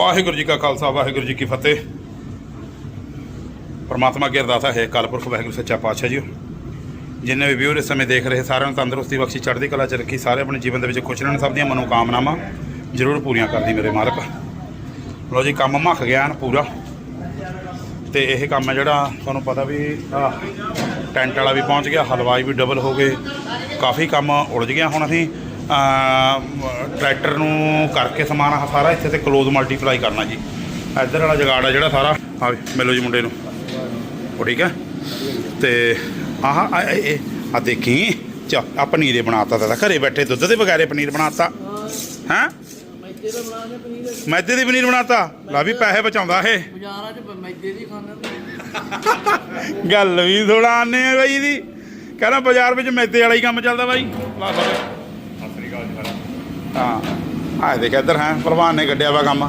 ਵਾਹਿਗੁਰੂ ਜੀ ਕਾ ਖਾਲਸਾ, ਵਾਹਿਗੁਰੂ ਜੀ ਕੀ ਫਤਿਹ। ਪਰਮਾਤਮਾ ਅੱਗੇ ਅਰਦਾਸ ਹੈ ਕਾਲਪੁਰਖ ਵਾਹਿਗੁਰੂ ਸੱਚਾ ਪਾਤਸ਼ਾਹ ਜੀ। ਜਿੰਨੇ ਵੀ ਵੀਰ ਇਸ ਸਮੇਂ ਦੇਖ ਰਹੇ, ਸਾਰਿਆਂ ਨੂੰ ਤੰਦਰੁਸਤੀ ਬਖਸ਼ੀ, ਚੜ੍ਹਦੀ ਕਲਾ ਚ ਰੱਖੀ, ਸਾਰੇ ਆਪਣੇ ਜੀਵਨ ਦੇ ਵਿੱਚ ਖੁਸ਼ ਰਹਿਣ, ਸਭ ਦੀਆਂ ਮਨੋਕਾਮਨਾਵਾਂ ਜ਼ਰੂਰ ਪੂਰੀਆਂ ਕਰਦੀ ਮੇਰੇ ਮਾਲਕ। ਲੋ ਜੀ, ਕੰਮ ਮੱਖ ਗਿਆ ਹਨ ਪੂਰਾ। ਤੇ ਇਹ ਕੰਮ ਹੈ ਜਿਹੜਾ ਤੁਹਾਨੂੰ ਪਤਾ ਵੀ ਟੈਂਟ ਵਾਲਾ ਵੀ ਪਹੁੰਚ ਗਿਆ, ਹਲਵਾਈ ਵੀ ਡਬਲ ਹੋ ਗਏ। ਕਾਫੀ ਕੰਮ ਉਲਝ ਗਿਆ ਹੁਣ ਅਸੀਂ। ਟਰੈਕਟਰ ਨੂੰ ਕਰਕੇ ਸਮਾਨ ਆਹ ਸਾਰਾ ਇੱਥੇ ਤੇ ਕਲੋਜ਼ ਮਲਟੀਪਲਾਈ ਕਰਨਾ ਜੀ। ਇੱਧਰ ਵਾਲਾ ਜਗਾੜ ਆ ਜਿਹੜਾ ਸਾਰਾ। ਆ ਮਿਲੋ ਜੀ ਮੁੰਡੇ ਨੂੰ। ਉਹ ਠੀਕ ਹੈ ਤੇ ਆਹ, ਆ ਦੇਖੀ? ਚਾ ਆ ਪਨੀਰੇ ਬਣਾਤਾ ਤਾਂ ਘਰੇ ਬੈਠੇ ਦੁੱਧ ਦੇ ਬਗੈਰੇ ਪਨੀਰ ਬਣਾਤਾ। ਹੈਂ? ਮੈਦੇ ਦੀ ਪਨੀਰ ਬਣਾਤਾ। ਲਾ ਵੀ ਪੈਸੇ ਬਚਾਉਂਦਾ ਇਹ। ਬਾਜ਼ਾਰਾਂ 'ਚ ਮੈਦੇ ਦੀ ਖਾਣਾ ਗੱਲ ਵੀ ਥੋੜਾ ਆਨੇ ਆ ਬਾਈ ਦੀ ਕਹਿੰਦਾ ਬਾਜ਼ਾਰ ਵਿੱਚ ਮੈਦੇ ਵਾਲਾ ਹੀ ਕੰਮ ਚੱਲਦਾ ਬਾਈ। ਲਾ ਸਾਰੇ ਹਾਂ। ਆਹ ਦੇਖ ਇੱਧਰ ਹੈ ਪਹਿਲਵਾਨ ਨੇ ਕੱਢਿਆ ਵਾ ਕੰਮ।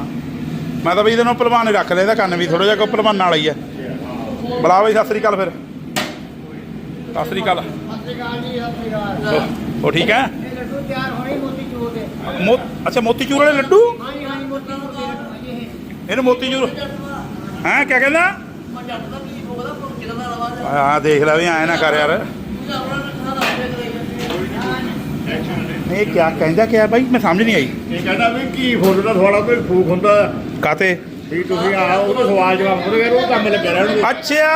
ਮੈਂ ਤਾਂ ਬਈ ਇਹਦੇ ਨਾਲ ਪਹਿਲਵਾਨ ਹੀ ਰੱਖ ਲਿਆ ਇਹਦਾ ਕੰਨ ਵੀ ਥੋੜਾ ਜਿਹਾ ਕੋ ਪਹਿਲਵਾਨ ਵਾਲਾ ਹੀ ਆ। ਬੁਲਾ ਬਈ ਸਤਿ ਸ੍ਰੀ ਅਕਾਲ ਫਿਰ। ਸਤਿ ਸ੍ਰੀ ਅਕਾਲ। ਉਹ- ਠੀਕ ਹੈ? ਇਹ ਲੱਡੂ ਤਿਆਰ ਹੋਣੇ ਮੋਤੀ ਚੂਰ ਅੱਛਾ ਵਾਲੇ ਲੱਡੂ? ਹਾਂਜੀ ਮੋਤੀ ਚੂਰ ਇਹਨੂੰ ਹੈਂ ਕਿਆ ਕਹਿੰਦਾ? ਆ? ਦੇਖ ਲੈ ਵੀ ਐ ਨਾ ਕਰ ਯਾਰ। ਕਰਾਈ ਇਹ ਕਿਆ ਕਹਿੰਦਾ ਕਿਆ ਬਾਈ ਮੈਂ ਸਮਝ ਨਹੀਂ ਆਈ ਇਹ ਕਹਿੰਦਾ ਵੀ ਕੀ ਫੁੱਲ ਦਾ ਥੋੜਾ ਕੋਈ ਫੂਕ ਹੁੰਦਾ ਕਾਤੇ ਵੀ ਤੁਸੀਂ ਆਓ ਉਹਦਾ ਸਵਾਲ ਜਵਾਬ ਕਰੋਗੇ ਉਹ ਕੰਮ ਲੱਗਿਆ ਰਹਿਣਗੇ ਅੱਛਾ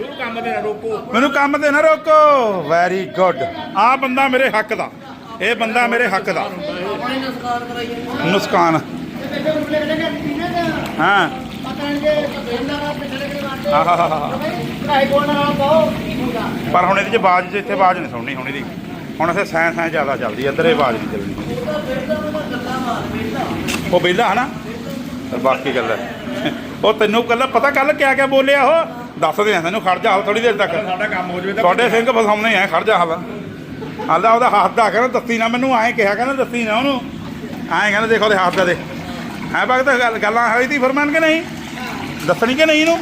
ਉਹ ਕੰਮ ਤੇ ਨਾ ਰੋਕੋ ਮੈਨੂੰ ਕੰਮ ਤੇ ਨਾ ਰੋਕੋ ਵੈਰੀ ਗੁੱਡ ਆ ਬੰਦਾ ਮੇਰੇ ਹੱਕ ਦਾ ਇਹ ਬੰਦਾ ਮੇਰੇ ਹੱਕ ਦਾ ਨੁਸਕਾਨ ਹਾਂ ਪਰ ਹੁਣ ਇਹਦੇ ਚ ਆਵਾਜ਼ ਚ ਇੱਥੇ ਆਵਾਜ਼ ਨਹੀਂ ਸੁਣਨੀ ਹੁਣ ਇਹਦੀ ਹੁਣ ਇੱਥੇ ਸਾਇੰਸ ਸਾਇੰਸ ਜ਼ਿਆਦਾ ਚੱਲਦੀ ਇੱਧਰ ਇਹ ਆਵਾਜ਼ ਨਹੀਂ ਚੱਲਣੀ। ਉਹ ਬੇਲਾ ਹਨਾ? ਬਾਕੀ ਗੱਲ ਹੈ ਉਹ ਤੈਨੂੰ ਕੱਲ ਪਤਾ ਕੱਲ ਕਿਆ ਕਿਆ ਬੋਲਿਆ ਉਹ? ਦੱਸ ਦੇ ਤੈਨੂੰ ਖੜ ਜਾ ਹਾਲ ਥੋੜੀ ਦੇਰ ਤੱਕ। ਸਾਡਾ ਕੰਮ ਹੋ ਜਵੇ ਤਾਂ ਤੁਹਾਡੇ ਸਿੰਘ ਫਸਾਉਣੇ ਆ ਖੜ ਜਾ ਹਾਲ ਹਾਲਾ ਉਹਦਾ ਹੱਥ ਦਾ ਕਹਿੰਦਾ ਦੱਸੀ ਨਾ ਮੈਨੂੰ ਐਂ ਕਿਹਾ ਕਹਿੰਦਾ ਦੱਸੀ ਨਾ ਉਹਨੂੰ। ਐਂ ਕਹਿੰਦਾ ਦੇਖੋ ਉਹਦੇ ਹੱਥ ਦਾ ਦੇ। ਹੈ ਭਗਤ ਗੱਲਾਂ ਹੋਈ ਤੀ ਫਰਮਾਨ ਕਿ ਨਹੀਂ? ਦੱਸਣੀ ਕਿ ਨਹੀਂ ਇਹਨੂੰ?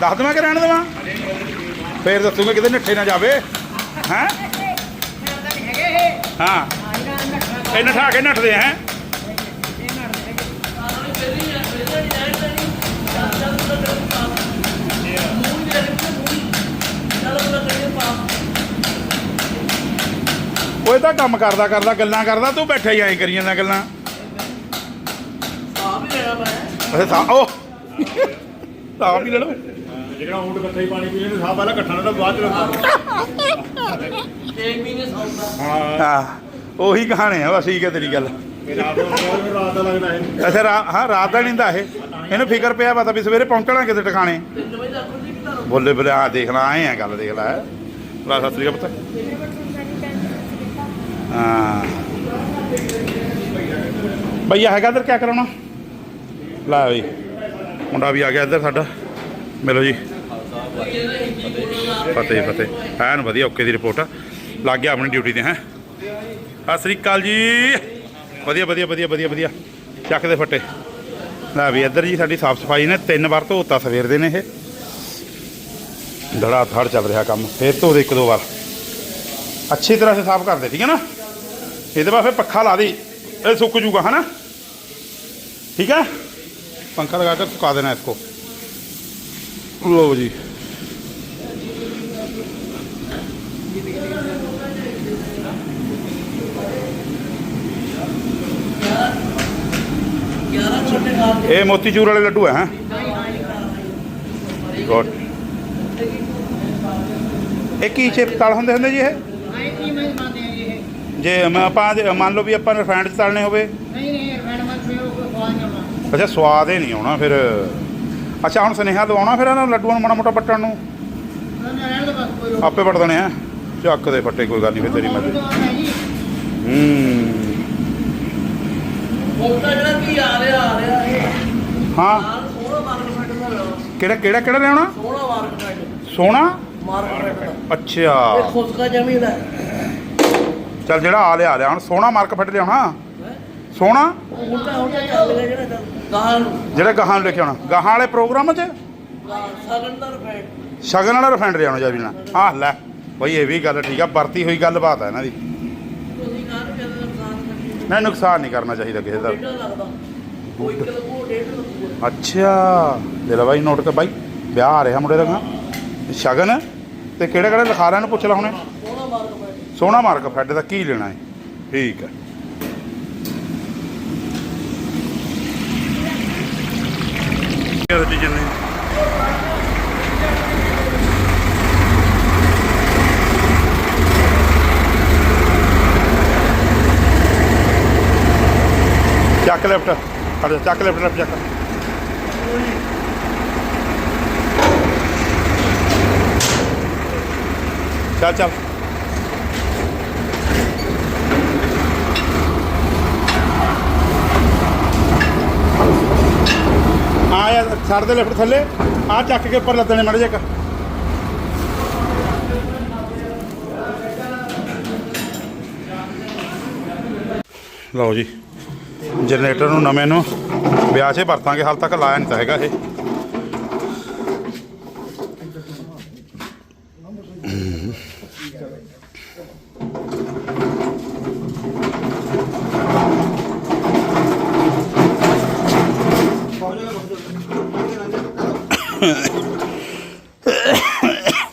ਦੱਸ ਦਵਾਂ ਕਿ ਰਹਿਣ ਦੇਵਾਂ? ਫੇਰ ਦੱਸੂਗਾ ਕਿਤੇ ਨੱਠੇ ਨਾ ਜਾਵੇ। ਹੈ? ਹਾਂ। ਇਹ ਨਠਾ ਕੇ ਨੱਠਦੇ ਹੈ? ਉਹ ਤਾਂ ਕੰਮ ਕਰਦਾ ਕਰਦਾ ਗੱਲਾਂ ਕਰਦਾ ਤੂੰ ਬੈਠਾ ਹੀ ਐਂ ਕਰੀ ਜਾਂਦਾ ਗੱਲਾਂ। ਆ ਵੀ ਲੈਣਾ ਮੈਂ। ਅੱਛਾ ਸਾ ਉਹ ਸਾਹ ਵੀ ਲੈ ਲਓ। ਜਿਹੜਾ ਊਂਟ ਇਕੱਠਾ ਹੀ ਪਾਣੀ ਪੀਣੇ ਸਾਹ ਪਹਿਲਾਂ ਇਕੱਠਾ ਨਾ ਬਾਅਦ ਚ ਰੱਖੋ 6 ਮਹੀਨੇ ਸੌਂਦਾ ਹਾਂ ਹਾਂ ਉਹੀ ਕਹਾਣੀ ਆ ਬਸ ਠੀਕ ਹੈ ਤੇਰੀ ਗੱਲ। ਰਾਤ ਨੂੰ ਬਹੁਤ ਰਾਤ ਦਾ ਲੱਗਦਾ ਹੈ ਅੱਛਾ ਰਾ- ਹਾਂ ਰਾਤ ਦਾ ਨਹੀਂ ਦਾ ਇਹ। ਇਹਨੂੰ ਫਿਕਰ ਪਿਆ ਪਤਾ ਵੀ ਸਵੇਰੇ ਪਹੁੰਚਣਾ ਕਿਤੇ ਟਿਕਾਣੇ। 3 ਵਜੇ ਤੱਕ ਨਹੀਂ ਕਿਤਾ ਬੋਲੇ ਬੋਲੇ ਆ ਦੇਖ ਲੈ ਆਏ ਆ ਗੱਲ ਦੇਖ ਲੈ। ਲਾ ਸਤਿ ਸ੍ਰੀ ਅਕਾਲ ਪੁੱਤ। ਹਾਂ। ਭਈਆ ਹੈਗਾ ਇੱਧਰ ਕੀ ਕਰਾਉਣਾ? ਲੈ ਬਈ ਮੁੰਡਾ ਵੀ ਆ ਗਿਆ ਇੱਧਰ ਸਾਡਾ। ਮਿਲੋ ਜੀ। ਫਤਿਹ ਫਤਿਹ। ਐਨ ਵਧੀਆ ਓਕੇ ਦੀ ਰਿਪੋਰਟ ਲੱਗ ਗਿਆ ਆਪਣੀ ਡਿਊਟੀ ਤੇ ਹੈ ਸਤਿ ਸ੍ਰੀ ਅਕਾਲ ਜੀ ਵਧੀਆ ਵਧੀਆ ਵਧੀਆ ਵਧੀਆ ਵਧੀਆ ਚੱਕ ਦੇ ਫੱਟੇ ਲੈ ਵੀ ਇੱਧਰ ਜੀ ਸਾਡੀ ਸਾਫ ਸਫਾਈ ਨੇ ਤਿੰਨ ਵਾਰ ਧੋਤਾ ਸਵੇਰ ਦੇ ਨੇ ਇਹ ਧੜਾ ਧੜ ਚੱਲ ਰਿਹਾ ਕੰਮ ਫੇਰ ਧੋ ਦੇ ਇੱਕ ਦੋ ਵਾਰ ਅੱਛੀ ਤਰ੍ਹਾਂ ਸੇ ਸਾਫ ਕਰ ਦੇ ਠੀਕ ਹੈ ਨਾ ਇਹਦੇ ਬਾਅਦ ਫਿਰ ਪੱਖਾ ਲਾ ਦੀ ਇਹ ਸੁੱਕ ਜੂਗਾ ਹਨਾ ठीक है पंखा लगाकर सुखा देना इसको लो जी ਇਹ ਮੋਤੀ ਚੂਰ ਵਾਲੇ ਲੱਡੂ ਹੈ? ਗੁੱਡ ਇਹ ਕੀ ਚਿਪ ਤਲ ਹੁੰਦੇ ਹੁੰਦੇ ਜੀ ਇਹ? ਜੇ ਮੈਂ ਆਪਾਂ ਮੰਨ ਲਓ ਵੀ ਆਪਾਂ ਰਿਫਾਈਨਡ ਚ ਤਲਨੇ ਹੋਵੇ। ਅੱਛਾ, ਸਵਾਦ ਹੀ ਨਹੀਂ ਆਉਣਾ ਫਿਰ। ਅੱਛਾ, ਹੁਣ ਸਨੇਹਾ ਦਵਾਉਣਾ ਫਿਰ ਇਹਨਾਂ ਲੱਡੂਆਂ ਨੂੰ ਮਾੜਾ ਮੋਟਾ ਪੱਟਣ ਨੂੰ? ਆਪੇ ਪੱਟ ਦੇਣੇ ਆ। ਚੱਕ ਦੇ ਫੱਟੇ, ਕੋਈ ਗੱਲ ਨਹੀਂ ਫਿਰ ਤੇਰੀ ਮਰਜ਼ੀ। ਹੂੰ। ਮੋਟਾ ਜਿਹੜਾ ਕੀ ਆ ਰਿਹਾ ਆ ਰਿਹਾ ਇਹ। ਹਾਂ। ਨਾਲ ਸੋਹਣਾ ਮਾਰਕੀਟ ਦਾ ਲਓ ਕਿਹੜਾ ਕਿਹੜਾ ਕਿਹੜਾ ਲੈਣਾ ਸੋਹਣਾ ਮਾਰਕੀਟ ਸੋਨਾ ਮਾਰਕੀਟ ਦਾ। ਇਹ ਅੱਛਾ ਖੁਸਕਾ ਜ਼ਮੀਨ ਹੈ ਚੱਲ ਜਿਹੜਾ ਆ ਲਿਆ ਲਿਆ। ਹੁਣ ਸੋਨਾ ਮਾਰਕ ਫੱਟ ਲਿਆਉਣਾ। ਸੋਨਾ ਉਹ ਹੁਣ ਤਾਂ ਹੁਣ ਤਾਂ ਚੱਲ ਗਿਆ ਜਿਹੜਾ ਗਾਹਾਂ ਨੂੰ। ਜਿਹੜਾ ਗਾਹਾਂ ਨੂੰ ਲਿਖਿਆ ਹੋਣਾ। ਗਾਹਾਂ ਵਾਲੇ ਪ੍ਰੋਗਰਾਮ 'ਚ? ਸਗਨ ਦਾ ਰਫੈਂਡ। ਸ਼ਗਨ ਵਾਲਾ ਰਿਫਾਈਨਡ ਲਿਆਉਣਾ ਜਾ ਵੀ ਨਾ ਆਹ ਲੈ। ਬਈ ਇਹ ਵੀ ਗੱਲ ਠੀਕ ਆ। ਵਰਤੀ ਹੋਈ ਗੱਲਬਾਤ ਆ ਇਹਨਾਂ ਦੀ। ਕਹਿੰਦੇ ਨੁਕਸਾਨ ਨਹੀਂ ਕਰਨਾ ਚਾਹੀਦਾ ਕਿਸੇ ਦਾ। ਲੱਗਦਾ। ਡੇਢ ਅੱਛਾ ਦੇ ਲੈ ਬਾਈ ਨੋਟ ਕਰ ਬਾਈ ਵਿਆਹ ਆ ਰਿਹਾ ਮੁੰਡੇ ਦਾ ਗਾ ਸ਼ਗਨ ਤੇ ਕਿਹੜੇ ਕਿਹੜੇ ਲਿਖਾ ਨੂੰ ਪੁੱਛ ਲਾ ਹੁਣੇ? ਸੋਹਣਾ ਮਾਰਕ ਪੈ ਸੋਹਣਾ ਮਾਰਕ ਫੈਡ ਦਾ ਕੀ ਲੈਣਾ ਹੈ? ਠੀਕ ਹੈ। ਕਿਹਦੇ ਜੰਨੇ? ਚੱਕ ਲੈਫਟ ਹਟ ਜਾ ਚੱਕ ਲੈਫਟ ਲੈਫਟ ਚੱਕ ਚੱਲ ਚੱਲ ਆ ਯਾਰ ਛੱਡ ਦੇ ਲਿਫਟ ਥੱਲੇ ਆ ਚੱਕ ਕੇ ਉੱਪਰ ਲੱਦਣੇ ਮੜ ਜਾ ਲਓ ਜੀ ਜਨਰੇਟਰ ਨੂੰ ਨਵੇਂ ਨੂੰ ਵਿਆਹ 'ਚ ਵਰਤਾਂਗੇ ਹਾਲ ਤੱਕ ਲਾਇਆ ਨਹੀਂ ਤਾਂ ਹੈਗਾ ਇਹ।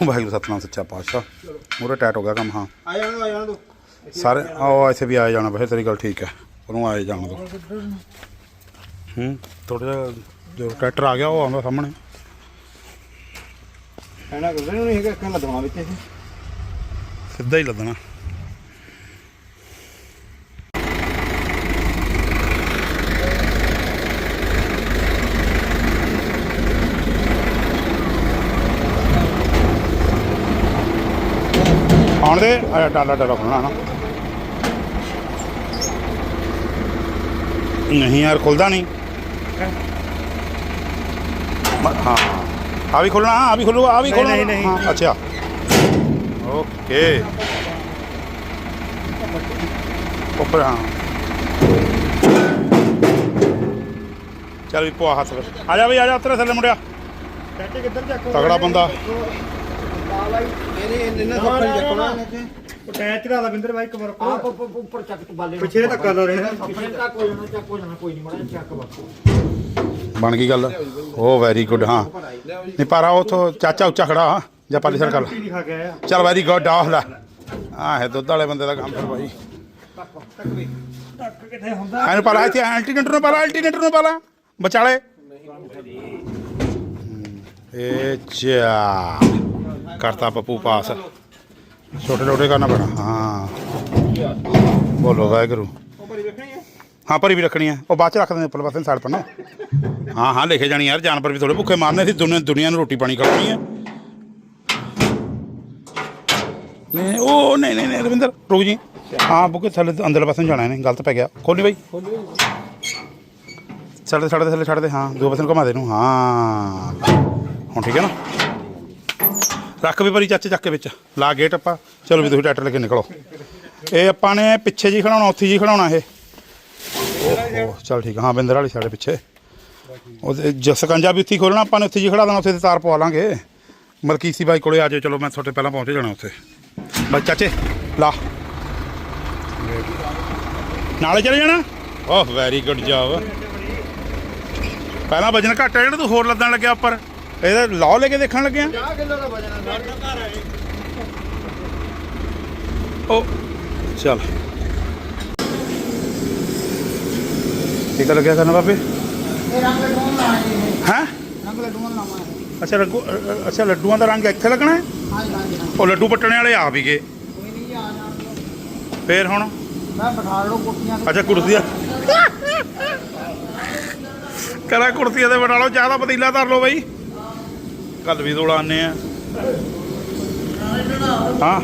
ਵਾਹਿਗੁਰੂ ਸਤਨਾਮ ਸੱਚਾ ਪਾਤਸ਼ਾਹ। ਮੂਰੇ ਟੈਟ ਹੋ ਗਿਆ ਕੰਮ ਹਾਂ। ਆ ਜਾਣਾ ਆ ਜਾਣਾ ਤੂੰ ਸਾਰੇ ਆਓ ਇੱਥੇ ਵੀ ਆਏ ਜਾਣਾ ਵੈਸੇ ਤੇਰੀ ਗੱਲ ਠੀਕ ਹੈ। ਉਹਨੂੰ ਆਏ ਜਾਣਾ ਦੋ ਹੂੰ? ਥੋੜਾ ਜਿਹਾ ਜੋ ਟਰੈਕਟਰ ਆ ਗਿਆ ਉਹ ਆਉਂਦਾ ਸਾਹਮਣੇ। ਕਹਿਣਾ ਕਰਦੇ ਨਹੀਂ ਹੈਗਾ ਅੱਖਾਂ ਲੱਦਵਾ ਵਿੱਚ ਇਹ। ਸਿੱਧਾ ਹੀ ਲੱਦਣਾ। ਆਉਣ ਦੇ ਆ ਡਾਲਾ ਡਾਲਾ ਖੁੱਲਣਾ ਨਾ। ਨਹੀਂ ਯਾਰ ਖੁੱਲਦਾ ਨਹੀਂ। ਹਾਂ। ਆ ਵੀ ਖੁੱਲਣਾ ਆ ਵੀ ਖੁੱਲੂਗਾ ਆ ਵੀ ਖੁੱਲਣਾ। ਨਹੀਂ, ਨਹੀਂ। ਹਾਂ, ਅੱਛਾ। ਓਕੇ। ਉੱਪਰ ਹਾਂ। ਚੱਲ ਵੀ ਪਵਾ ਹੱਥ। ਆ ਜਾ ਬਈ ਆ ਜਾ ਉੱਤਰ ਥੱਲੇ ਮੁੰਡਿਆ। ਚਾਚੇ ਕਿੱਧਰ ਚੱਕੋ ਤਗੜਾ ਬੰਦਾ। ਇਹਨੇ ਇਹਨਾਂ ਸੱਪਾਂ ਚੱਕਣਾ। ਟੈਚ ਚੜਾ ਲਾ ਬਿੰਦਰ ਬਾਈ ਕਮਰ ਆਪ ਉੱਪਰ ਚੱਕ ਤੂੰ ਬਾਲੇ ਪਿੱਛੇ ਧੱਕਾ ਲਾ ਰਹੇ ਆਪਣੇ ਤੱਕ ਹੋ ਜਾਣਾ ਚੱਕ ਹੋ ਜਾਣਾ ਕੋਈ ਨਹੀਂ ਮੜਾ ਚੱਕ ਬਾਪੂ। ਬਣ ਗਈ ਗੱਲ। ਓ ਵੈਰੀ ਗੁੱਡ ਹਾਂ। ਨਹੀਂ ਪਰ ਉਥੋਂ ਚਾਚਾ ਉੱਚਾ ਖੜਾ ਜਾਂ ਪਾਲੀ ਸਰ ਕਰ ਲਾ। ਨਹੀਂ ਖਾ ਕੇ ਆਇਆ। ਚੱਲ ਵੈਰੀ ਗੁੱਡ ਆਹ ਲੈ। ਆ ਹੈ ਦੁੱਧ ਵਾਲੇ ਬੰਦੇ ਦਾ ਕੰਮ ਫਿਰ ਭਾਈ ਧੱਕ ਕਿੱਥੇ ਹੁੰਦਾ? ਇਹਨੂੰ ਪਾ ਲਾ ਇੱਥੇ ਐਲਟੀਨੇਟਰ ਨੂੰ ਪਾ ਲਾ ਐਲਟੀਨੇਟਰ ਨੂੰ ਪਾ ਲਾ ਵਿਚਾਲੇ ਇਹ ਚਾ। ਕਰਤਾ ਪੱਪੂ ਪਾਸ। ਛੋਟੇ ਛੋਟੇ ਕਰਨਾ ਪੈਣਾ ਹਾਂ। ਬੋਲੋ ਵਾਹਿਗੁਰੂ। ਹਾਂ, ਭਰੀ ਵੀ ਰੱਖਣੀ ਹੈ। ਉਹ ਬਾਅਦ ਚ ਰੱਖ ਦਿੰਦੇ ਉੱਪਰ ਪਾਸੇ ਸਾਈਡ ਪਰ ਨਾ। ਹਾਂ ਹਾਂ, ਲਿਖੇ ਜਾਣੀ ਯਾਰ, ਜਾਨਵਰ ਵੀ ਥੋੜੇ ਭੁੱਖੇ ਮਾਰਨੇ ਸੀ ਦੁਨੀਆ ਦੁਨੀਆ ਨੂੰ ਰੋਟੀ ਪਾਣੀ ਖਵਾਉਣੀ ਹੈ। ਨਹੀਂ, ਉਹ, ਨਹੀਂ ਨਹੀਂ ਨਹੀਂ, ਰਵਿੰਦਰ, ਰੁਕ ਜੀ। ਹਾਂ, ਬੁੱਕੇ, ਥੱਲੇ ਅੰਦਰ ਪਾਸੇ ਜਾਣਾ ਇਹਨੇ, ਗਲਤ ਪੈ ਗਿਆ। ਖੋਲੀ ਬਾਈ। ਛੱਡ ਦੇ ਛੱਡ ਦੇ ਥੱਲੇ ਛੱਡ ਦੇ। ਹਾਂ ਦੋ ਪਾਸੇ ਨੂੰ ਘੁਮਾ ਦੇ ਨੂੰ ਹਾਂ। ਹੁਣ ਠੀਕ ਹੈ ਨਾ? ਰੱਖ ਵੀ ਭਰੀ ਚਾਚੇ ਚੱਕ ਕੇ ਵਿੱਚ। ਲਾ ਗੇਟ ਆਪਾਂ। ਚਲੋ ਵੀ ਤੁਸੀਂ ਟਰੈਕਟਰ ਲੈ ਕੇ ਨਿਕਲੋ। ਇਹ ਆਪਾਂ ਨੇ ਪਿੱਛੇ ਜੀ ਖੜਾਉਣਾ ਉੱਥੇ ਜੀ ਖੜਾਉਣਾ ਇਹ। ਓਹੋ ਚਲ ਠੀਕ ਹਾਂ ਬਿੰਦਰ ਵਾਲੀ ਸਾਡੇ ਪਿੱਛੇ। ਉਹਦੇ ਜ ਸਕੰਜਾ ਵੀ ਉੱਥੇ ਖੋਲਣਾ ਆਪਾਂ ਨੇ ਉੱਥੇ ਜੀ ਖੜਾ ਦੇਣਾ ਉੱਥੇ ਤੇ ਤਾਰ ਪਵਾ ਲਾਂਗੇ। ਮਲਕੀਸੀ ਬਾਈ ਕੋਲੇ ਆ ਜਾਓ। ਚਲੋ ਮੈਂ ਤੁਹਾਡੇ ਪਹਿਲਾਂ ਪਹੁੰਚ ਜਾਣਾ ਉੱਥੇ। ਬਾਈ ਚਾਚੇ ਲਾ। ਨਾਲੇ ਚਲੇ ਜਾਣਾ? ਓਹ ਵੈਰੀ ਗੁੱਡ ਜੌਬ ਪਹਿਲਾਂ ਵਜਨ ਘੱਟ ਹੈ ਜਿਹੜਾ ਤੂੰ ਹੋਰ ਲੱਦਣ ਲੱਗਿਆ ਉੱਪਰ। ਇਹਦਾ ਲਾਅ ਲੈ ਕੇ ਦੇਖਣ ਲੱਗਿਆ 50 ਕਿਲੋ ਦਾ ਵਜਨ ਹੈ ਸਾਡਾ ਘਰ ਆਏ ਉਹ, ਚੱਲ। ਠੀਕ ਲੱਗਿਆ ਕਰਨਾ ਬਾਬੇ ਇਹ ਰੰਗ ਲਡੂਆਂ ਦਾ ਹੈ ਰੰਗ ਲਡੂਆਂ ਦਾ ਅੱਛਾ ਲੱਡੂ ਅੱਛਾ ਲੱਡੂਆਂ ਦਾ ਰੰਗ ਇੱਥੇ ਲੱਗਣਾ ਹੈ? ਹਾਂਜੀ ਹਾਂਜੀ ਉਹ ਲੱਡੂ ਪੱਟਣੇ ਵਾਲੇ ਆ ਵੀ ਗਏ। ਕੋਈ ਨਹੀਂ ਆ ਜਾਣ ਫੇਰ ਹੁਣ? ਮੈਂ ਬਿਠਾ ਲਓ ਕੁੱਤੀਆਂ ਅੱਛਾ ਕੁਰਸੀਆਂ ਕਰਾ ਕੁਰਸੀਆਂ ਤੇ ਬਣਾ ਲਓ, ਚਾਹ ਦਾ ਪਤੀਲਾ ਧਰ ਲਓ ਬਾਈ। ਕੱਲ ਵੀ ਦੋਲਾ ਆ। ਹਾਂ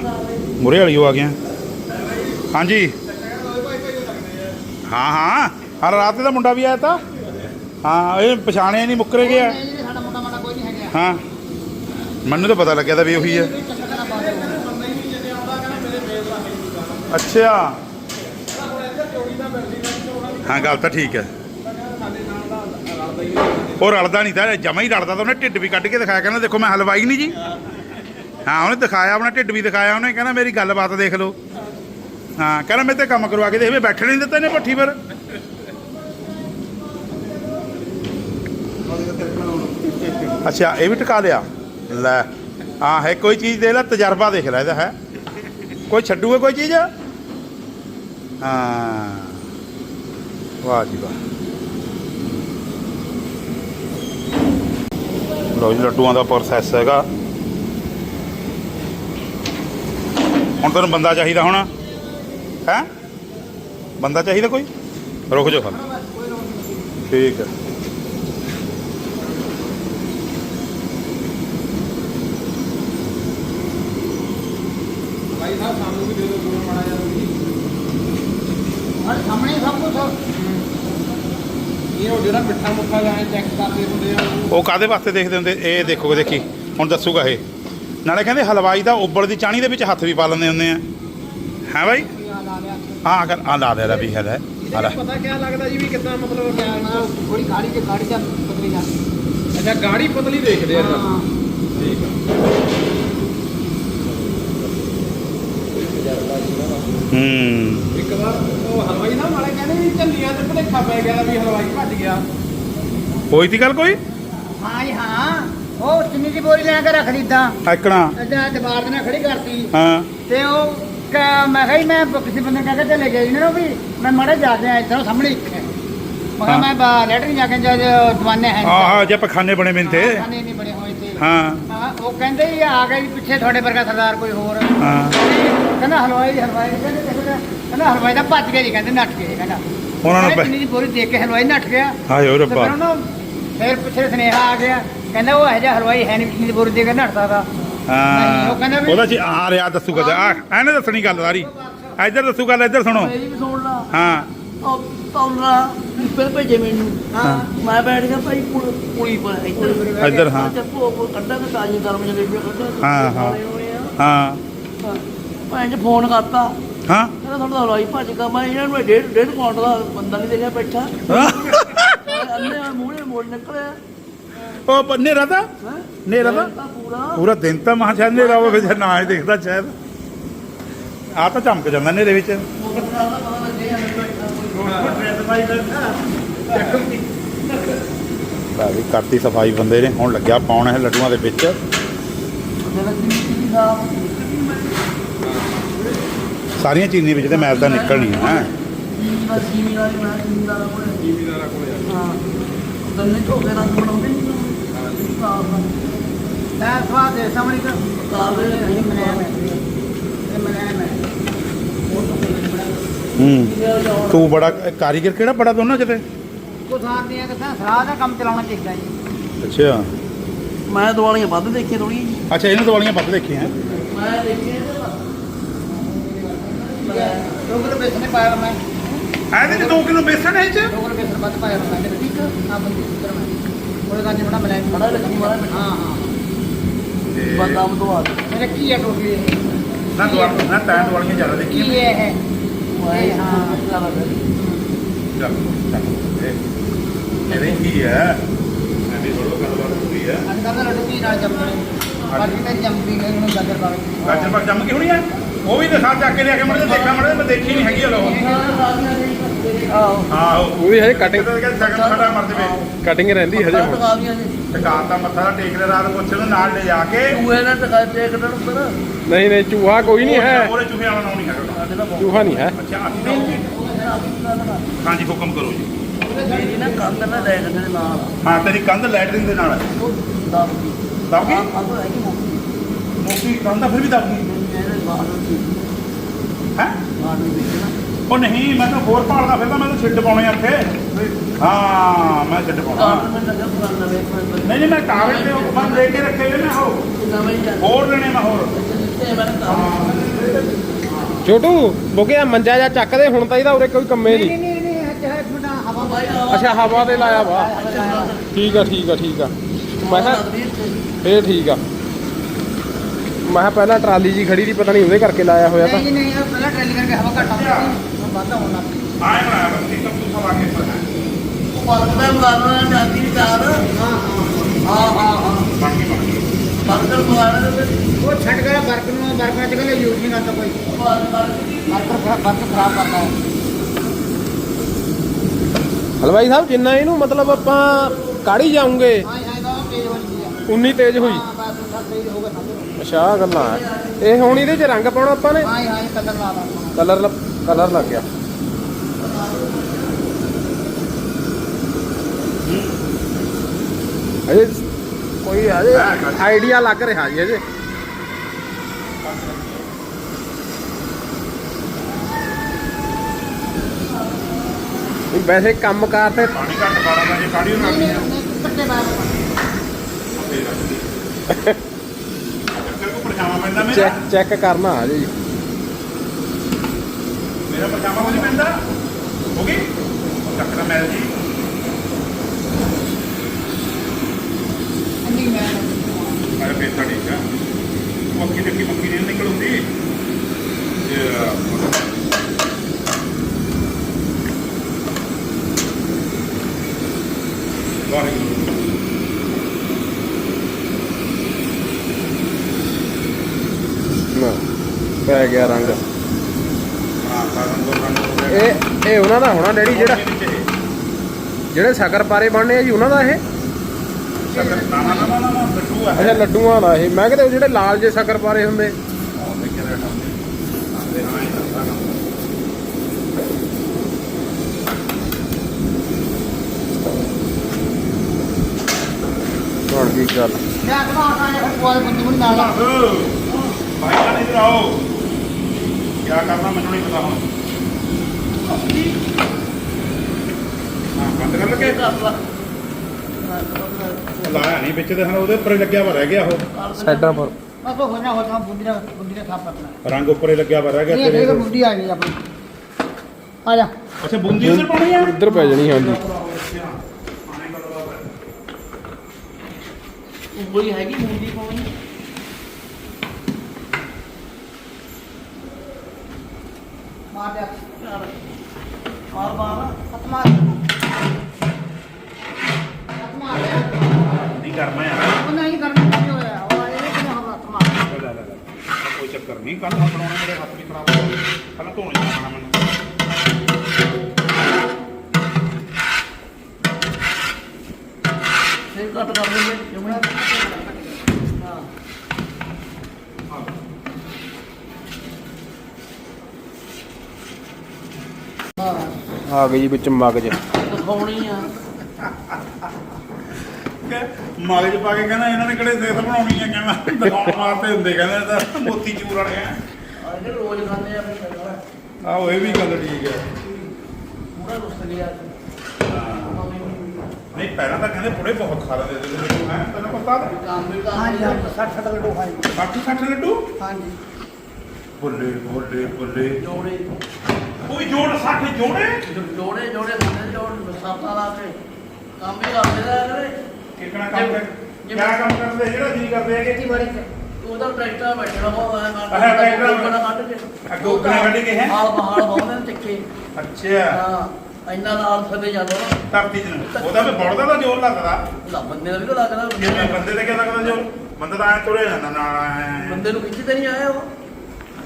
ਮੁਰੇ ਵਾਲੀ ਆ ਗਿਆ ਹਾਂਜੀ। ਹਾਂ ਹਾਂ, ਹਰ ਰਾਤ ਦਾ ਮੁੰਡਾ ਵੀ ਆਇਆ ਤਾਂ। ਹਾਂ, ਇਹ ਪਛਾਣਿਆ ਨਹੀਂ, ਮੁੱਕਰੇ ਗਿਆ। ਹਾਂ। ਮੈਨੂੰ ਤਾਂ ਪਤਾ ਲੱਗਿਆ ਤਾਂ ਵੀ ਉਹੀ ਹੈ ਅੱਛਾ। ਹਾਂ, ਗੱਲ ਤਾਂ ਠੀਕ ਹੈ। ਉਹ ਰਲਦਾ ਨਹੀਂ ਤਾਂ ਜਮਾ ਹੀ ਰਲਦਾ ਤਾਂ ਉਹਨੇ ਢਿੱਡ ਵੀ ਕੱਢ ਕੇ ਦਿਖਾਇਆ, ਕਹਿੰਦਾ ਦੇਖੋ ਮੈਂ ਹਲਵਾਈ ਨਹੀਂ ਜੀ। ਹਾਂ, ਉਹਨੇ ਦਿਖਾਇਆ, ਆਪਣਾ ਢਿੱਡ ਵੀ ਦਿਖਾਇਆ ਉਹਨੇ, ਕਹਿੰਦਾ ਮੇਰੀ ਗੱਲਬਾਤ ਦੇਖ ਲਓ। ਹਾਂ, ਕਹਿੰਦਾ ਮੈਂ ਤੇ ਕੰਮ ਕਰਵਾ ਕੇ ਦੇਖ ਮੈਂ ਬੈਠਣ ਨਹੀਂ ਦਿੱਤਾ ਇਹਨੇ ਪੱਠੀ ਪਰ। ਅੱਛਾ, ਇਹ ਵੀ ਟਿਕਾ ਲਿਆ। ਲੈ, ਹਾਂ, ਹੈ, ਕੋਈ ਚੀਜ਼ ਦੇਖ ਲੈ, ਤਜਰਬਾ ਦੇਖ ਲੈ ਇਹਦਾ, ਹੈ। ਕੋਈ ਛੱਡੂਗਾ ਕੋਈ ਚੀਜ਼? ਹਾਂ। ਵਾਹ ਜੀ ਵਾਹ। ਲੋ ਜੀ ਲੱਡੂਆਂ ਦਾ ਪ੍ਰੋਸੈਸ ਹੈਗਾ। ਹੁਣ ਤੈਨੂੰ ਬੰਦਾ ਚਾਹੀਦਾ ਹੁਣ? ਹੈ? ਬੰਦਾ ਚਾਹੀਦਾ ਕੋਈ? ਰੁਕ ਜਾਓ ਖਾਲੀ ਠੀਕ ਹੈ। ਭਾਈ ਸਾਹਿਬ, ਸਾਨੂੰ ਵੀ ਦੇ ਦਿਓ ਮਾੜਾ ਜਿਹਾ ਸਾਹਮਣੇ ਸਭ ਕੁਝ ਇਹ ਉਹ ਜਿਹੜਾ ਮਿੱਠਾ ਮੁੱਠਾ ਜਾਂ ਚੈੱਕ ਕਰਦੇ ਹੁੰਦੇ ਆ ਉਹ ਕਾਦੇ ਵਾਸਤੇ ਦੇਖਦੇ ਹੁੰਦੇ? ਇਹ ਦੇਖੋਗੇ ਦੇਖੀ ਹੁਣ ਦੱਸੂਗਾ ਇਹ। ਨਾਲੇ ਕਹਿੰਦੇ ਹਲਵਾਈ ਦਾ ਉੱਬਲ ਦੀ ਚਾਣੀ ਦੇ ਵਿੱਚ ਹੱਥ ਵੀ ਪਾ ਲੈਂਦੇ ਹੁੰਦੇ ਆ। ਹੈ ਬਾਈ? ਹਾਂ ਕਰ ਆ ਲਾ ਦੇ ਲਾ ਵੀ ਹੈ ਲੈ ਆ ਲੈ। ਪਤਾ ਕਿਆ ਲੱਗਦਾ ਜੀ ਵੀ ਕਿੱਦਾਂ ਮਤਲਬ ਕਿਆ ਥੋੜੀ ਗਾੜੀ ਤੇ ਗਾੜੀ ਦਾ ਪਤਲੀ ਜਾ ਅੱਛਾ ਗਾੜੀ ਪਤਲੀ ਦੇਖਦੇ ਆ ਠੀਕ ਆ। ਹੂੰ। ਇੱਕ ਵਾਰ ਉਹ ਹਲਵਾਈ ਸਾਹਿਬ ਵਾਲੇ ਕਹਿੰਦੇ ਵੀ ਝੱਲੀਆਂ ਤੇ ਭਲੇਖਾ ਪੈ ਗਿਆ ਵੀ ਹਲਵਾਈ ਭੱਜ ਗਿਆ। ਹੋਈ ਤੀ ਗੱਲ ਕੋਈ? ਹਾਂ ਜੀ ਹਾਂ। ਉਹ ਚਿੰਨੀ ਦੀ ਬੋਰੀ ਲੈ ਕੇ ਰੱਖ ਦਿੱਤਾ ਐਕਣਾ ਅੱਧਾ ਦੀਵਾਰ ਦੇ ਨਾਲ ਖੜੀ ਕਰਤੀ। ਹਾਂ। ਤੇ ਉਹ ਕ- ਮੈਂ ਕਿਹਾ ਜੀ ਮੈਂ ਕਿਸੇ ਬੰਦੇ ਕਹਿ ਕੇ ਚਲੇ ਗਿਆ ਇਹਨਾਂ ਨੂੰ ਵੀ ਮੈਂ ਮਾੜੇ ਜਾ ਕੇ ਇੱਧਰੋਂ ਸਾਹਮਣੇ ਇੱਕ ਹੈ। ਮੈਂ ਕਿਹਾ ਹਾਂ। ਮੈਂ ਬਾ- ਲੈਟਰਿੰਗ ਜਾ ਕੇ ਜਦ ਦਵਾਨੇ ਹੈ ਆਹ ਜੇ ਪਖਾਨੇ ਬਣੇ ਮਿੰਤੇ ਖਾਣੇ ਨਹੀਂ ਬਣੇ ਹੋਏ ਤੇ ਹਾਂ। ਉਹ ਕਹਿੰਦੇ ਆ ਗਏ ਜੀ ਪਿੱਛੇ ਤੁਹਾਡੇ ਵਰਗਾ ਸਰਦਾਰ ਕੋਈ ਹੋਰ। ਹਾਂ। ਕਹਿੰਦਾ ਹਲਵਾਈ ਹਲਵਾਈ। ਕਹਿੰਦੇ ਦੇਖੋ ਤਾਂ, ਕਹਿੰਦਾ ਹਲਵਾਈ ਦਾ ਭੱਜ ਗਿਆ ਜੀ ਕਹਿੰਦੇ ਨੱਠ ਗਏ ਕਹਿੰਦਾ। ਉਹਨਾਂ ਨੂੰ ਪੈ- ਦੀ ਬੋਰੀ ਦੇਖ ਕੇ ਹਲਵਾਈ ਨੱਠ ਗਿਆ। ਹਾਏ ਓ ਤੇ ਰੱਬਾ। ਫਿਰ ਉਹਨੂੰ ਫਿਰ ਪਿੱਛੇ ਸੁਨੇਹਾ ਆ ਗਿਆ ਕਹਿੰਦਾ ਉਹ ਇਹੋ ਜਿਹਾ ਹਲਵਾਈ ਹੈ ਨਹੀਂ ਚਿੰਨੀ ਦੀ ਬੋਰੀ ਦੇ ਕੇ ਨੱਠਦਾ ਦਾ ਨਹੀਂ, ਉਹ ਕਹਿੰਦਾ ਹਾਂ ਵੀ- ਉਹਦਾ ਜੀ ਆ ਰਿਹਾ ਦੱਸੂਗਾ ਤੇ ਆ ਇਹਨੇ ਦੱਸਣੀ ਗੱਲ ਸਾਰੀ। ਇੱਧਰ ਦੱਸੂ ਗੱਲ ਇੱਧਰ ਸੁਣੋ। ਮੇਰੀ ਵੀ ਸੁਣ ਲਾ। ਹਾਂ। ਉਹ ਭੇਜੇ ਮੈਨੂੰ। ਹਾਂ। ਮੈਂ ਬੈਠ ਗਿਆ ਭਾਈ ਪੁਲ- ਪੁਲੀ ਪਰ ਇੱਧਰ। ਇੱਧਰ ਹਾਂ। ਅੱਛਾ ਭੋ ਭੋ ਕੱਢਾਂਗਾ ਤਾਜੀ ਗਰਮ ਜਲੇਬੀਆਂ ਕੱਢਾਂਗਾ ਹਾਂ, ਹਾਂ। ਹਾਂ। ਹਾਂ। ਭੈਣ ਜੀ ਫੋਨ ਕਰਤਾ। ਹਾਂ? ਕਹਿੰਦਾ ਤੁਹਾਡਾ ਹਲਵਾਈ ਭੱਜ ਗਿਆ। ਮੈਂ ਇਹਨਾਂ ਨੂੰ ਡੇਢ ਡੇਢ ਕਾਉਂਟ ਦਾ ਬੰਦਾ ਨਹੀਂ ਦੇਖਿਆ ਬੈਠਾ। ਅੰਨੇ ਮੂਹਰੇ ਮੋੜ ਨਿਕਲਿਆ। ਉਹ ਪ- ਨੇਰਾ ਤਾਂ? ਹੈ? ਨੇਰਾ ਤਾਂ? ਪੂਰਾ। ਪੂਰਾ ਦਿਨ ਤਾਂ ਮਹਾਂ ਸ਼ਾਇਦ ਨੇਰਾ ਹੋਵੇ ਫਿਰ ਨਾ ਹੀ ਦੇਖਦਾ ਸ਼ਾਇਦ। ਆ ਤਾਂ ਚਮਕ ਜਾਂਦਾ ਵਿੱਚ। ਲੈ ਵੀ ਕਰਤੀ ਸਫ਼ਾਈ ਬੰਦੇ ਨੇ। ਹੁਣ ਲੱਗਿਆ ਪਾਉਣ ਇਹ ਲੱਡੂਆਂ ਦੇ ਵਿੱਚ। ਸਾਰੀਆਂ ਚੀਨੀ ਵਿੱਚ ਤੇ ਮੈਲ ਤਾਂ ਨਿਕਲਣੀ ਹੈ ਝੋਕੇ ਬਣਾਉਂਦੇ ਦੇ ਸਾਹਮਣੇ ਕਰ ਮਨਾਇਆ ਮੈਂ ਇਹ ਮਨਾਇਆ ਮੈਂ ਹੂੰ। ਤੂੰ ਬੜਾ ਕਾਰੀਗਰ ਕਿਹੜਾ ਬੜਾ ਦੋਨਾਂ ਚ ਤੇ? ਕੋ ਦੀਆਂ ਕਿਥਾਂ ਸਰਾਹ ਦਾ ਕੰਮ ਚਲਾਉਣਾ ਚਾਹੀਦਾ ਜੀ ਅੱਛਾ। ਮੈਂ ਦਿਵਾਲੀਆਂ ਵੱਧ ਦੇਖੀਆਂ ਥੋੜੀ ਅੱਛਾ ਇਹਨੂੰ ਦਿਵਾਲੀਆਂ ਵੱਧ ਦੇਖੀਆਂ। ਮੈਂ ਦੇਖੀਆਂ ਡੋਗਰ ਬੇਸਨੇ ਪਾਇਆ ਮੈਂ ਇਹਦੇ ਚ 2 ਕਿਲੋ ਬੇਸਣ ਹੈ ਚ? ਡੋਗਰ ਬੇਸਨ ਵੱਧ ਪਾਇਆ ਮੈਂ ਕਹਿੰਦੇ ਠੀਕ ਆ। ਬੰਦੀ ਉੱਤਰ ਮੈਂ। ਉਹਦੇ ਗਾਜੇ ਬੜਾ ਮਲਾਈ ਬੜਾ ਲੱਗੀ ਮਾਰਾ ਹਾਂ ਹਾਂ। ਬਦਾਮ ਤੋਂ ਆ ਮੇਰੇ ਕੀ ਹੈ ਟੋਟਲੀ ਇਹ? ਨਾ ਦੁਆ ਨਾ ਤਾਂ ਦਿਵਾਲੀਆਂ ਜ਼ਿਆਦਾ ਕੀ ਦੇਖੀਆਂ ਇਹ ਹੈ। ਮੈਂ ਹਾਂ ਚੱਲ ਚੱਲ ਇਹ ਇਹਦੇ ਕੀ ਹੈ। ਐਵੇਂ ਥੋੜਾ ਗੱਲਬਾਤ ਹੁੰਦੀ ਹੈ। ਅੰਦਰ ਦਾ ਲੱਡੂ ਕੀ ਨਾਲ ਜੰਮਦੇ ਬਾਕੀ ਤਾਂ ਜੰਮਦੀ ਗਈ ਉਹਨੂੰ ਗਾਜਰ ਪਾ ਕੇ। ਗਾਜਰ ਪਾਕ ਜੰਮ ਕੇ ਹੋਣੀ ਹੈ ਉਹ ਵੀ ਦਿਖਾ ਚੱਕ ਕੇ ਲਿਆ ਕੇ ਮੜੇ ਦੇਖਾ ਮੜੇ ਮੈਂ ਦੇਖੀ ਨਹੀਂ ਹੈਗੀ ਹਲੋ ਆਹੋ ਆਹੋ ਉਹ ਵੀ ਹਜੇ cutting- ਸਗਨ ਸਾਡਾ ਮਰ ਜਵੇ। ਕਟਿੰਗ ਰਹਿੰਦੀ ਹਜੇ ਹੁਣ। ਟਕਾ ਦੀਆਂ ਨੇ ਟਿਕਾਣ ਦਾ ਮੱਥਾ ਟੇਕ ਲੈ ਰਾਤ ਪੁੱਛ ਨੂੰ ਨਾਲ ਲੈ ਜਾ ਕੇ। ਚੂਹੇ ਨਾਲ ਟਕਾ ਦੇ ਕੱਢਣ ਉੱਪਰ। ਨਹੀਂ ਨਹੀਂ ਚੂਹਾ ਕੋਈ ਨਹੀਂ ਹੈ। ਉਹਦੇ ਚੂਹੇ ਵਾਲਾ ਨਾਮ ਨਹੀਂ ਹੈਗਾ। ਚੂਹਾ ਨਹੀਂ ਹੈ। ਹਾਂਜੀ ਹੁਕਮ ਕਰੋ ਜੀ। ਮੇਰੀ ਨਾ ਕੰਧ ਨਾ ਲੈ ਕੇ ਦੇ ਨਾਲ। ਹਾਂ ਤੇਰੀ ਕੰਧ ਲੈਟਰਿਨ ਦੇ ਨਾਲ। ਹੈ ਦਬ ਗਈ ਦਬ ਗਈ ਆ ਤਾਂ ਹੈ ਕਿ ਮੋਟੀ। ਮੋਟੀ ਕੰਧ ਫਿਰ ਵੀ ਦਬ ਗਈ ਹੈ? ਉਹ ਨਹੀਂ ਮੈਂ ਤਾਂ ਹੋਰ ਭਾਲਦਾ ਫਿਰ ਤਾਂ ਮੈਂ ਤਾਂ ਛਿੱਡ ਪਾਉਣੇ ਆ ਇੱਥੇ। ਹਾਂ ਮੈਂ ਛਿੱਡ ਪਾਉਣਾ। ਨਹੀਂ ਨਹੀਂ ਮੈਂ ਕਾਗਜ਼ ਤੇ ਉਹ ਮੈਂ ਲੈ ਕੇ ਰੱਖੇ ਹੋਏ ਮੈਂ ਉਹ ਹੋਰ ਲੈਣੇ ਮੈਂ ਹੋਰ। ਛੋਟੂ ਬੋਕੇ ਮੰਜਾ ਜਾ ਚੱਕਦੇ ਹੁਣ ਤਾਂ ਇਹਦਾ ਉਰੇ ਕੋਈ ਕੰਮੇ ਨਹੀਂ ਅੱਛਾ ਹਵਾ ਤੇ ਲਾਇਆ ਵਾ। ਠੀਕ ਆ ਠੀਕ ਆ ਠੀਕ ਆ। ਮੈਂ ਕਿਹਾ ਫੇਰ ਠੀਕ ਆ। ਮੈਂ ਕਿਹਾ ਪਹਿਲਾਂ ਟਰਾਲੀ ਜੀ ਖੜੀ ਦੀ ਪਤਾ ਨਹੀਂ ਉਹਦੇ ਕਰਕੇ ਲਾਇਆ ਹੋਇਆ ਤਾਂ। ਨਹੀਂ ਨਹੀਂ ਇਹ ਪਹਿਲਾਂ ਟ੍ਰੇਲੀ ਕਰਕੇ ਹਵਾ ਘੱਟ ਆਉਂਦੀ ਸੀ ਹੁਣ ਵੱਧ ਆਉਣ ਲੱਗ ਪਈ। ਆਏ ਬਣਾਇਆ ਬਸ ਇੱਕ ਤੂੰ ਸਵਾ ਕੇ ਪਰ ਹੈ ਪਲਕ ਦਾ ਮਗਾਨਾ ਜਾਂਦੀ ਚਾਰ। ਹਾਂ ਹਾਂ ਹਾਂ ਹਾਂ। ਗਈ ਬਰਗਰ ਮਗਾਨਾ ਦੇ ਉਹ ਛੱਡ ਗਿਆ ਬਰਕ ਨੂੰ ਬਰਕ ਅੱਜ ਕੱਲ੍ਹ ਯੂਜ਼ ਨਹੀਂ ਕਰਦਾ ਕੋਈ। ਬਰਕ ਖਰਾਬ ਬਰਕ ਖਰਾਬ ਕਰਦਾ ਹੈ ਹਲਵਾਈ ਸਾਹਿਬ ਜਿੰਨਾ ਇਹਨੂੰ ਮਤਲਬ ਆਪਾਂ ਕਾੜੀ ਜਾਉਂਗੇ ਹਾਂ ਹਾਂ ਦਾ ਤੇਜ਼ ਹੋ ਜਾਂਦੀ ਆ। ਉਨੀ ਤੇਜ਼ ਹੋਈ। ਹਾਂ ਬਸ ਸਭ ਤੇਜ਼ ਹੋ ਗਿਆ ਸਮਝ ਅੱਛਾ ਆਹ ਗੱਲਾਂ ਹੈ ਇਹ ਹੁਣ ਇਹਦੇ 'ਚ ਰੰਗ ਪਾਉਣਾ ਆਪਾਂ ਨੇ? ਹਾਂ ਹਾਂ ਕਲਰ ਲਾ ਲਾ। ਕਲਰ ਕਲਰ ਲੱਗ ਗਿਆ। ਅਜੇ ਕੋਈ ਅਜੇ ਆਈਡੀਆ ਲੱਗ ਰਿਹਾ ਜੀ ਅਜੇ ਨਹੀਂ, ਵੈਸੇ ਕੰਮਕਾਰ ਤੇ ਪਾਣੀ ਘੱਟ ਪਾਣਾ ਤਾਂ ਜੇ ਕਾੜੀ ਨਾ ਨਹੀਂ ਨਹੀਂ ਕੱਟੇ ਪਰਛਾਵਾਂ ਪੈਂਦਾ ਮੇਰਾ ਚੈੱਕ ਚੈੱਕ ਕਰਨਾ ਆ ਜੀ ਮੇਰਾ ਪਰਛਾਵਾਂ ਕੋਈ ਪੈਂਦਾ ਹੋ ਗਈ ਚੱਕਣਾ ਮੈਲ ਜੀ ਅੰਨੀ ਮੈਂ ਮੇਰੇ ਪੇਟ ਤਾਂ ਠੀਕ ਆ ਮੱਕੀ ਦੇਖੀ ਮੱਕੀ ਨਹੀਂ ਨਿਕਲ ਹੁੰਦੀ ਪੈ ਗਿਆ ਰੰਗ। ਇਹ ਇਹ ਉਹਨਾਂ ਦਾ ਹੋਣਾ ਡੈਡੀ ਜਿਹੜਾ? ਜਿਹੜੇ ਸ਼ਕਰ ਪਾਰੇ ਬਣਨੇ ਆ ਜੀ ਉਹਨਾਂ ਦਾ ਇਹ? ਸ਼ਕਰ ਨਾ ਨਾ ਨਾ ਨਾ ਨਾ ਲੱਡੂ ਆ ਅੱਛਾ ਲੱਡੂਆਂ ਦਾ ਇਹ। ਮੈਂ ਕਿਤੇ ਉਹ ਜਿਹੜੇ ਲਾਲ ਜੇ ਸ਼ਕਰ ਪਾਰੇ ਹੁੰਦੇ। ਹੁਣ ਕੀ ਗੱਲ? ਮੈਂ ਕਹਾਂ ਆ ਕੇ ਕੋਲ ਬੰਦੀ ਨਾਲ। ਭਾਈ ਜਾਨ ਇਧਰ ਆਓ। ਕੀ ਕਰਨਾ ਮੈਨੂੰ ਨਹੀਂ ਪਤਾ ਹੁਣ। ਹਾਂ ਬੰਦ ਕਰ ਲਗੇ ਲਾਇਆ ਨਹੀਂ ਵਿੱਚ ਤੇ ਹਨ ਉਹਦੇ ਉੱਪਰ ਹੀ ਲੱਗਿਆ ਵਾ ਰਹਿ ਗਿਆ ਉਹ। ਸਾਈਡਾਂ ਪਰ ਬਸ ਉਹ ਹੋਣਾ ਹੋਣਾ ਬੁੰਦੀ ਦਾ ਬੁੰਦੀ ਦਾ ਕਰਨਾ। ਰੰਗ ਉੱਪਰ ਹੀ ਲੱਗਿਆ ਵਾ ਰਹਿ ਗਿਆ ਇਹ ਤੇਰੇ ਇਹ ਬੁੰਦੀ ਆ ਗਈ ਆਪਣੀ। ਆ ਜਾ। ਅੱਛਾ ਬੂੰਦੀ ਉਧਰ ਪਾਉਣੀ ਆ? ਉੱਧਰ ਪੈ ਜਾਣੀ ਹਾਂਜੀ। ਉਂਗਲੀ ਹੈਗੀ ਮੁੰਡੀ ਪਾਉਣੀ? ਦੇ ਯਾਰ ਮਾਰ ਮਾਰ। ਹੱਥ ਮਾਰ। ਹੱਥ ਮਾਰ। ਨਹੀਂ ਕਰਨਾ ਯਾਰ। ਉਹ ਨਹੀਂ ਕਰਨਾ ਕੀ ਹੋਇਆ। ਉਹ ਇਹ ਕਿ ਹੱਥ ਮਾਰ। ਲੈ ਲੈ ਲੈ। ਲੈ। ਕੋਈ ਚੱਕਰ ਨਹੀਂ। ਕੱਲ ਹੱਥ ਲਾਉਣੇ ਮੇਰੇ ਹੱਥ ਵੀ ਖਰਾਬ ਹੋ ਗਏ ਪਹਿਲਾਂ ਧੋਣੇ ਜਾਣਾ ਮੈਨੂੰ ਫੇਰ ਕੱਟ ਕਰ ਦਿੰਦੇ ਜਮਣਾ ਹਾਂ ਆ ਗਈ ਜੀ ਵਿੱਚ ਮਗਜ ਦਿਖਾਉਣੀ ਆ। ਮਗਜ ਪਾ ਕੇ ਕਹਿੰਦਾ ਇਹਨਾਂ ਨੇ ਕਿਹੜੇ ਸੇਸ ਬਣਾਉਣੀ ਆ ਕਹਿੰਦਾ ਦਿਖਾਉਣ ਵਾਸਤੇ ਹੁੰਦੇ ਕਹਿੰਦੇ ਇਹ ਤਾਂ ਮੋਤੀ ਚੂਰ ਵਾਲੇ ਆ। ਜਿਹੜੇ ਰੋਜ਼ ਖਾਂਦੇ ਆ ਪੂਰਾ ਆਹੋ ਇਹ ਵੀ ਗੱਲ ਠੀਕ ਹੈ ਰੁੱਸ ਗਿਆ ਨਹੀਂ ਪਹਿਲਾਂ ਤਾਂ ਕਹਿੰਦੇ ਬੁੜੇ ਬਹੁਤ ਖਾ ਲੈਂਦੇ ਸੀ। ਲੱਡੂ ਹੈ ਤੈਨੂੰ ਪਤਾ ਤਾਂ? ਕੰਮ ਵੀ ਹਾਂ ਜੀ ਕਰਦੇ 60 60 ਲੱਡੂ ਖਾਈ 60 60 ਲੱਡੂ? ਹਾਂ ਬੁੱਲੇ ਬੁੱਲੇ ਬੁੱਲੇ ਜੋੜੇ। ਕੋਈ ਜੋੜ 60 ਜੋੜੇ? ਜੋੜੇ ਜੋੜੇ ਖਾਂਦੇ ਜੋੜ ਸਾਪਾ ਲਾ ਕੇ। ਕੰਮ ਵੀ ਕਰਦੇ ਦਾ ਕਰੇ। ਕਿਹੜਾ ਕੰਮ ਕਰ ਕਿਆ ਕੰਮ ਕਰਦੇ? ਜਿਹੜਾ ਜੀ ਕਰਦੇ ਹੈਗੇ। ਖੇਤੀਬਾੜੀ ਚ। ਉਹਦਾ ਟਰੈਕਟਰ ਬੈਠਣਾ ਹੋਇਆ ਨਾ ਟਰੈਕਟਰ ਬਣਾ ਕੱਢ ਕੇ। ਅੱਗੇ ਕੱਢ ਕੇ ਹੈ? ਹਾਲ ਬਹਾਲ ਬਾਉਂਦੇ ਨੇ ਤਿੱਖੇ। ਅੱਛਾ। ਹਾਂ ਇੰਨਾ ਨਾਲ ਥੱਲੇ ਜਾਂਦਾ ਨਾ। ਧਰਤੀ ਚ। ਉਹਦਾ ਵੀ ਬੜਦਾ ਤਾਂ ਜ਼ੋਰ ਲੱਗਦਾ। ਲਾ ਬੰਦੇ ਦਾ ਵੀ ਤਾਂ ਲੱਗਦਾ। ਬੰਦੇ ਤੇ ਕਿਆ ਲੱਗਦਾ ਜ਼ੋਰ? ਬੰਦਾ ਤਾਂ ਐ ਤੁਰੇ ਜਾਂਦਾ ਨਾਲ। ਬੰਦੇ ਨੂੰ ਖਿੱਚ ਤੇ ਨਹੀਂ ਆਇਆ ਉਹ।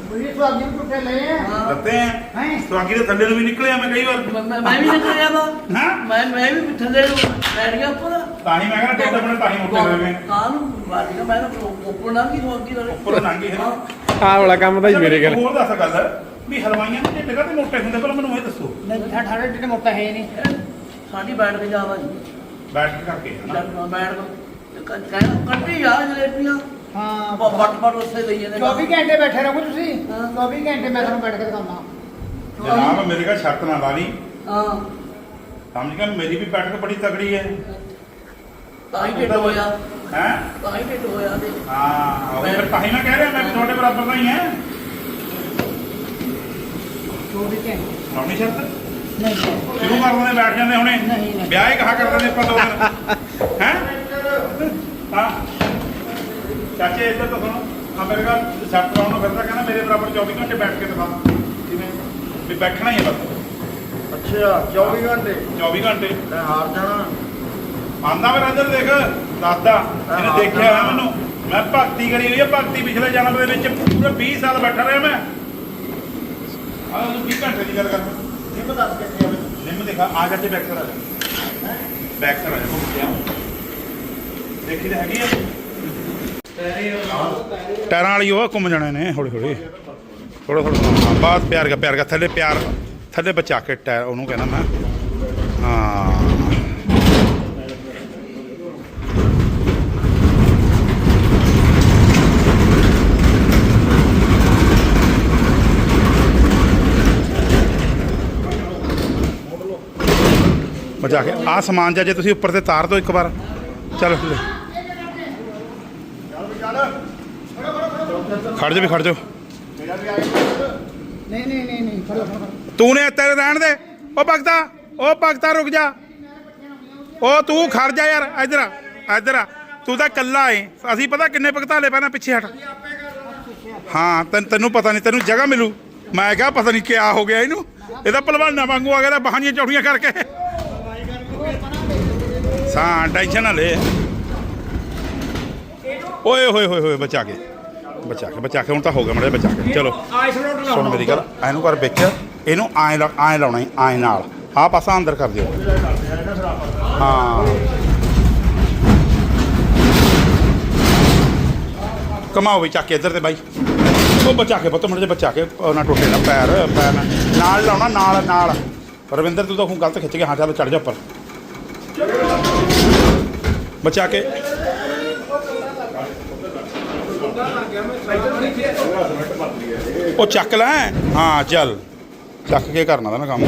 ਬੁਰੀ ਤੋਂ ਅੱਗੇ ਟੁੱਟੇ ਲਏ ਆ। ਹਾਂ। ਲੱਤੇ ਐ ਹੈ? ਸਵਾਗੀ ਦੇ ਥੱਲੇ ਨੂੰ ਵੀ ਨਿਕਲਿਆ ਮੈਂ ਕਈ ਵਾਰ। ਮੈਂ- ਮੈਂ ਵੀ ਨਿਕਲ ਗਿਆ ਵਾ। ਹਾਂ? ਮੈਂ ਮੈਂ ਵੀ ਥੱਲੇ ਨੂੰ ਬੈਠ ਗਿਆ ਉੱਪਰ। ਤਾਂ ਹੀ ਮੈਂ ਕਹਿੰਦਾ ਟੇਡਾ ਬਣੇ ਤਾਂ ਹੀ ਮੁੱਟੇ ਹੋਏ ਮੈਂ ਕਾਂ ਨੂੰ ਬਾਜੀ ਦਾ ਮੈਂ ਤਾਂ ਉੱਪਰ ਨਾ ਕੀ ਹੋਗੀ ਨਾਲੇ। ਉੱਪਰ ਲੰਘੀ ਹੈ। ਹਾਂ। ਆਹ ਵਾਲਾ ਕੰਮ ਤਾਂ ਜੀ ਮੇਰੇ ਕੋਲ। ਹੋਰ ਦੱਸ ਗੱਲ ਵੀ ਹਲਵਾਈਆਂ ਦੇ ਢਿੱਡ ਕਾਤੇ ਮੋਟੇ ਹੁੰਦੇ? ਪਹਿਲਾਂ ਮੈਨੂੰ ਇਹ ਦੱਸੋ। ਨਹੀਂ ਠਾੜੇ ਟਿੱਡੇ ਮੋਟਾ ਹੈ ਨਹੀਂ। ਸਾਡੀ ਬੈਠ ਕੇ ਜਾਵਾ ਜੀ। ਬੈਠ ਕੇ ਕਰਕੇ ਹਨਾ? ਬੈਠ ਕੇ। ਕਹਿੰਦਾ ਕੱਢੀ ਆ ਜਲੇਬੀਆਂ। ਹਾਂ। ਬ- ਵੱਟ ਵੱਟ ਉਸੇ ਲਈ ਜਾਂਦੇ 24 ਘੰਟੇ ਬੈਠੇ ਰਹੋ ਤੁਸੀਂ। ਹਾਂ। 24 ਘੰਟੇ ਮੈਂ ਤੁਹਾਨੂੰ ਬੈਠ ਕੇ ਦਿਖਾਉਣਾ ਜਨਾਬ ਮੇਰੇ ਕੋਲ ਸ਼ਰਤ ਨਾ ਲਾ ਲਈ ਹਾਂ। ਸਮਝ ਗਿਆ? ਮੇਰੀ ਵੀ ਬੈਠਕ ਬੜੀ ਤਗੜੀ ਹੈ। ਤਾਂ ਹੀ ਢਿੱਡ ਹੋਇਆ। ਹੈ? ਤਾਂ ਹੀ ਢਿੱਡ ਹੋਇਆ ਤੇ। ਹਾਂ ਉਹ ਫਿਰ ਤਾਂ ਹੀ ਮੈਂ ਕਹਿ ਰਿਹਾ ਮੈਂ ਵੀ ਤੁਹਾਡੇ ਬਰਾਬਰ ਦਾ ਹੀ ਹਾਂ। 24 ਘੰਟੇ। ਲਾਉਣੀ ਸ਼ਰਤ? ਨਹੀਂ। ਸ਼ੁਰੂ ਕਰ ਦਿੰਦੇ ਬੈਠ ਜਾਂਦੇ ਹੁਣੇ। ਨਹੀਂ, ਨਹੀਂ। ਵਿਆਹ ਹੀ ਕਹਾ ਕਰ ਦਿੰਦੇ ਆਪਾਂ ਦੋ ਦਿਨ। ਹੈ? ਹਾਂ। ਚਾਚੇ ਇੱਧਰ ਤਾਂ ਸੁਣੋ ਆ ਮੇਰੇ ਕੋਲ ਸ਼ਰਤ ਲਾਉਣ ਨੂੰ ਫਿਰਦਾ ਕਹਿੰਦਾ ਮੇਰੇ ਬਰਾਬਰ 24 ਘੰਟੇ ਬੈਠ ਕੇ ਦਿਖਾ। ਕਿਵੇਂ? ਵੀ ਬੈਠਣਾ ਹੀ ਹੈ ਬਸ। ਅੱਛਾ 24 ਘੰਟੇ? 24 ਘੰਟੇ। ਮੈਂ ਹਾਰ ਜਾਣਾ। ਆਂਦਾ ਮੇਰਾ ਇੱਧਰ ਦੇਖ ਦੱਸਦਾ। ਇਹਨੇ ਦੇਖਿਆ ਹੋਇਆ ਮੈਨੂੰ। ਮੈਂ ਭਗਤੀ ਕਰੀ ਹੋਈ ਹੈ ਭਗਤੀ ਪਿਛਲੇ ਜਨਮ ਦੇ ਵਿੱਚ ਪੂਰੇ 20 ਸਾਲ ਬੈਠਾ ਰਿਹਾ ਮੈਂ। ਆਹ ਤੂੰ 20 ਘੰਟੇ ਦੀ ਗੱਲ ਕਰ। ਨਿੰਮ ਦੱਸ ਕੇ ਨਿੰਮ ਦੇਖਾ ਆ ਜਾ ਤੇ ਬੈਕ ਆ ਜਾ। ਬੈਕ ਆ ਜਾ ਦੇਖੀ ਤਾਂ ਹੈਗੀ ਆ। ਟਾਇਰਾਂ ਵਾਲੀ ਉਹ ਘੁੰਮ ਜਾਣੇ ਨੇ, ਹੌਲੀ ਹੌਲੀ। ਥੋੜਾ ਥੋੜਾ ਹਾਂ ਬਾਤ ਪਿਆਰ ਕਰ ਪਿਆਰ ਕਰ। ਥੱਲੇ ਪਿਆਰ, ਥੱਲੇ ਬਚਾ ਕੇ ਟਾਇਰ, ਉਹਨੂੰ ਕਹਿੰਦਾ ਮੈਂ। ਹਾਂ। ਬਚਾ ਕੇ। ਆ ਸਮਾਨ ਜਾ, ਜੇ ਤੁਸੀਂ ਉੱਪਰ ਤੇ ਤਾਰ ਦਿਓ ਇੱਕ ਵਾਰ। ਚਲ ਖੜ ਜਾ ਵੀ ਖੜ ਜਾ। ਨਹੀਂ ਨਹੀਂ ਨਹੀਂ ਨਹੀਂ ਫੜੋ ਫੜੋ ਤੂੰ ਨੇ ਤੇਰੇ ਰਹਿਣ ਦੇ। ਉਹ ਭਗਤਾ ਉਹ ਭਗਤਾ ਰੁਕ ਜਾ। ਉਹ ਤੂੰ ਖੜ ਜਾ ਯਾਰ ਇੱਧਰ ਆ ਇੱਧਰ ਆ। ਤੂੰ ਤਾਂ ਕੱਲਾ ਏ। ਅਸੀਂ ਪਤਾ ਕਿੰਨੇ ਭਗਤਾਲੇ ਪੈਣਾ ਪਿੱਛੇ ਹਟ। ਹਾਂ ਤੈਨੂੰ ਤੈਨੂੰ ਪਤਾ ਨਹੀਂ ਤੈਨੂੰ ਜਗ੍ਹਾ ਮਿਲੂ। ਮੈਂ ਕਿਹਾ ਪਤਾ ਨਹੀਂ ਕਿਆ ਹੋ ਗਿਆ ਇਹਨੂੰ। ਇਹਦਾ ਪਹਿਲਵਾਨਾ ਵਾਂਗੂ ਆ ਗਿਆ ਤਾਂ ਬਾਹਾਂ ਦੀਆਂ ਚੌੜੀਆਂ ਕਰਕੇ। ਸਾਂ ਟੈਨਸ਼ਨ ਨਾ ਲੈ। ਓਏ ਹੋਏ ਹੋਏ ਹੋਏ ਬਚਾ ਕੇ। ਬਚਾ ਕੇ ਬਚਾ ਕੇ ਹੁਣ ਤਾਂ ਹੋ ਗਿਆ ਮੜੇ ਬਚਾ ਕੇ। ਚਲੋ। ਸੁਣ ਮੇਰੀ ਗੱਲ ਇਹਨੂੰ ਕਰ ਵਿੱਚ ਇਹਨੂੰ ਐਂ ਐਂ ਲਾਉਣਾ ਐਂ ਨਾਲ। ਆਹ ਪਾਸਾ ਅੰਦਰ ਕਰ ਦਿਓ। ਹਾਂ। ਕਮਾਓ ਵੀ ਚੱਕ ਕੇ ਇੱਧਰ ਤੇ ਬਾਈ। ਉਹ ਬਚਾ ਕੇ ਪੁੱਤ ਮੁੰਡੇ ਬਚਾ ਕੇ ਨਾ ਟੁੱਟੇ ਨਾ ਪੈਰ ਪੈਰ ਨਾਲ ਲਾਉਣਾ ਨਾਲ ਨਾਲ। ਰਵਿੰਦਰ ਤੂੰ ਤਾਂ ਹੁਣ ਗਲਤ ਖਿੱਚ ਗਿਆ ਹਾਂ ਚੱਲ ਚੜ ਜਾ ਉੱਪਰ। ਬਚਾ ਕੇ। ਉਹ ਚੱਕ ਲੈ। ਹਾਂ, ਚੱਲ। ਚੱਕ ਕੇ ਕਰਨਾ ਤਾਂ ਨਾ ਕੰਮ।